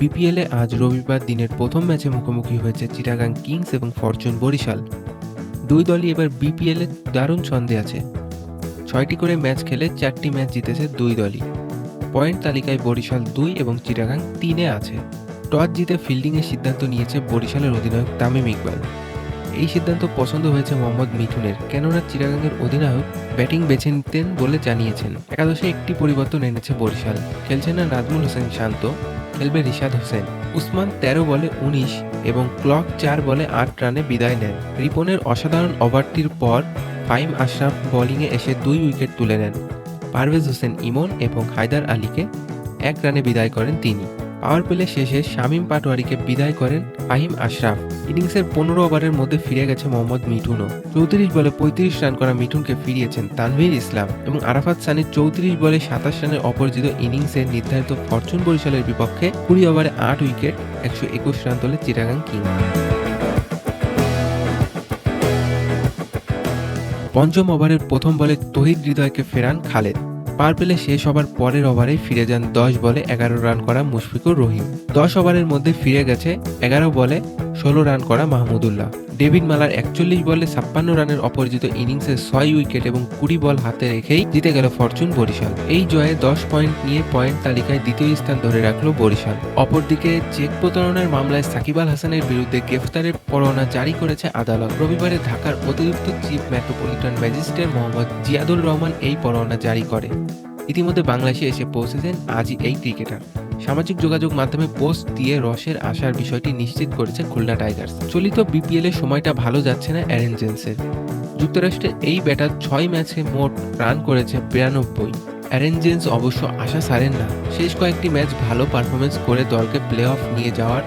বিপিএলে আজ রবিবার দিনের প্রথম ম্যাচে মুখোমুখি হয়েছে চিটাগাং কিংস এবং ফরচুন বরিশাল। দুই দলই এবার বিপিএলে দারুণ ছন্দে আছে। ছয়টি করে ম্যাচ খেলে চারটি ম্যাচ জিতেছে দুই দলই। পয়েন্ট তালিকায় বরিশাল দুই এবং চিটাগাং তিনে আছে। টস জিতে ফিল্ডিংয়ের সিদ্ধান্ত নিয়েছে বরিশালের অধিনায়ক তামিম ইকবাল। এই সিদ্ধান্ত পছন্দ হয়েছে মোহাম্মদ মিঠুনের, কেননা চিটাগাংয়ের অধিনায়ক ব্যাটিং বেছে নিতেন বলে জানিয়েছেন। একাদশে একটি পরিবর্তন এনেছে বরিশাল। খেলছে না নাজমুল হোসেন শান্ত, খেলবে রিশাদ হোসেন। উসমান তেরো বলে উনিশ এবং ক্লক চার বলে আট রানে বিদায় নেন। রিপনের অসাধারণ ওভারটির পর ফাইম আশরাফ বোলিংয়ে এসে দুই উইকেট তুলে নেন। পারভেজ হোসেন ইমন এবং হায়দার আলীকে এক রানে বিদায় করেন তিনি। পাওয়ার প্লে শেষে শামীম পাটোয়ারিকে বিদায় করেন ফাহিম আশরাফ। ইনিংসের পনেরো ওভারের মধ্যে ফিরে গেছে মোহাম্মদ মিঠুনও। চৌত্রিশ বলে পঁয়ত্রিশ রান করা মিঠুনকে ফিরিয়েছেন তানভীর ইসলাম এবং আরাফাত সানি চৌত্রিশ বলে সাতাশ রানের অপরাজিত ইনিংসে নির্ধারিত ফরচুন বরিশালের বিপক্ষে কুড়ি ওভারে আট উইকেট, একশো একুশ রান তোলে চিটাগাং কিংস। পঞ্চম ওভারের প্রথম বলে তহিদ হৃদয়কে ফেরান খালেদ। পার পেলে শেষ ওভার পরের ওভারে ফিরে যান দশ বলে এগারো রান করা মুশফিকুর রহিম। দশ ওভারের মধ্যে ফিরে গেছে এগারো বলে ষোলো রান করা মাহমুদুল্লাহ। ডেভিড মালার একচল্লিশ বলে ছাপ্পান্ন রানের অপরাজিত ইনিংসে ছয় উইকেট এবং কুড়ি বল হাতে রেখেই জিতে গেল ফরচুন বরিশাল। এই জয়ে দশ পয়েন্ট নিয়ে পয়েন্ট তালিকায় দ্বিতীয় স্থান ধরে রাখল বরিশাল। অপরদিকে চেক প্রতারণার মামলায় সাকিব আল হাসানের বিরুদ্ধে গ্রেফতারের পরোয়ানা জারি করেছে আদালত। রবিবারে ঢাকার অতিরিক্ত chief metropolitan magistrate Mohammad Ziadur Rahman এই পরোয়ানা জারি করে। ইতিমধ্যে বাংলাদেশে এসে পৌঁছেছেন আজই এই ক্রিকেটার। সামাজিক যোগাযোগ মাধ্যমে পোস্ট দিয়ে রসের আসার বিষয়টি নিশ্চিত করেছে খুলনা টাইগার্স। চলিত বিপিএল সময়টা ভালো যাচ্ছে না অ্যারেন জেন্সের। যুক্তরাষ্ট্রের এই ব্যাটার ছয় ম্যাচে মোট রান করেছে বিরানব্বই। অ্যারেন অবশ্য আশা সারেন না। শেষ কয়েকটি ম্যাচ ভালো পারফরমেন্স করে দলকে প্লে অফ নিয়ে যাওয়ার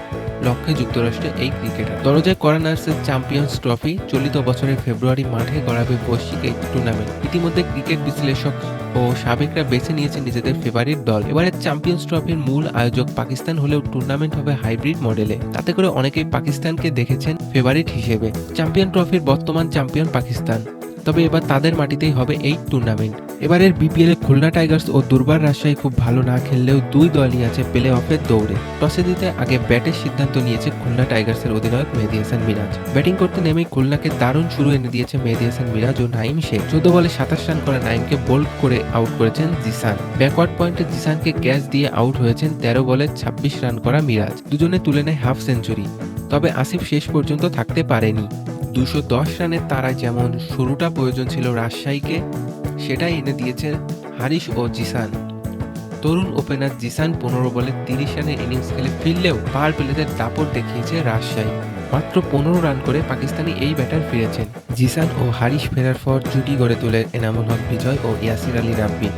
লক্ষ্যে যুক্তরাষ্ট্রে এই ক্রিকেটার। দরজায় করা নার্সের চ্যাম্পিয়ন্স ট্রফি, চলিত বছরের ফেব্রুয়ারি মাঠে গড়াবে বৈশ্বিক এই টুর্নামেন্ট ইতিমধ্যে ক্রিকেট বিশ্লেষক ও সাবেকরা বেছে নিয়েছেন নিজেদের ফেভারিট দল। এবারের চ্যাম্পিয়ন্স ট্রফির মূল আয়োজক পাকিস্তান হলেও টুর্নামেন্ট হবে হাইব্রিড মডেলে তাতে করে অনেকেই পাকিস্তানকে দেখেছেন ফেভারিট হিসেবে। চ্যাম্পিয়ন ট্রফির বর্তমান চ্যাম্পিয়ন পাকিস্তান। তবে এবার তাদের মাটিতেই হবে এই টুর্নামেন্ট এবারের বিপিএল খুলনা টাইগার্স ও দুর্বার রাজশাহী খুব ভালো না খেললেও দুই দলই আছে প্লে অফের দৌড়ে। টসে দিতে আগে ব্যাটের সিদ্ধান্ত নিয়েছে খুলনা টাইগার্সের অধিনায়ক মেহেদি হাসান মিরাজ। ব্যাটিং করতে নেমেই খুলনাকে দারুণ শুরু এনে দিয়েছে মেহেদি হাসান মিরাজ ও নাইম শেখ। চোদ্দ বলে সাতাশ রান করে নাইমকে বোল্ড করে আউট করেছেন জিসান। ব্যাকওয়ার্ড পয়েন্টে জিসানকে ক্যাচ দিয়ে আউট হয়েছেন তেরো বলে ছাব্বিশ রান করা মিরাজ। দুজনে তুলে নেয় হাফ সেঞ্চুরি তবে আসিফ শেষ পর্যন্ত থাকতে পারেনি। দুশো দশ রানের তারা যেমন শুরুটা প্রয়োজন ছিল রাজশাহীকে সেটাই এনে দিয়েছে হারিশ ও জিসান। তরুণ ওপেনার জিসান পনেরো বলে তিরিশ রানের ইনিংস খেলে ফিরলেও পার প্লেদের দাপট দেখিয়েছে রাজশাহী। মাত্র পনেরো রান করে পাকিস্তানি এই ব্যাটার ফিরেছেন। জিসান ও হারিশ ফেরার পর জুটি গড়ে তোলে এনামুল হক, বিজয় ও ইয়াসির আলী রাব্বি।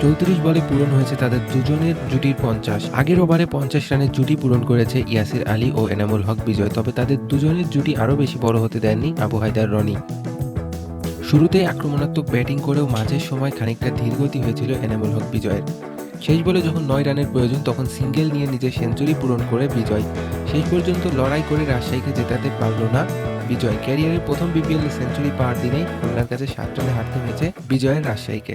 চৌত্রিশ বলে পূরণ হয়েছে তাদের দুজনের জুটির পঞ্চাশ। আগের ওভারে পঞ্চাশ রানের জুটি পূরণ করেছে ইয়াসির আলী ও এনামুল হক, বিজয়। তবে তাদের দুজনের জুটি আরও বেশি বড় হতে দেননি আবু হায়দার রনি। শুরুতেই আক্রমণাত্মক ব্যাটিং করেও মাঝের সময় খানিকটা ধীরগতি হয়েছিল এনামুল হক বিজয়ের। শেষ বলে যখন নয় রানের প্রয়োজন, তখন সিঙ্গেল নিয়ে নিজের সেঞ্চুরি পূরণ করে বিজয়। শেষ পর্যন্ত লড়াই করে রাজশাহীকে জেতাতে পারল না বিজয়। ক্যারিয়ারের প্রথম বিপিএল সেঞ্চুরি পাওয়ার দিনেই খুলনার কাছে সাত রানে হারতে হয়েছে বিজয়ের রাজশাহীকে।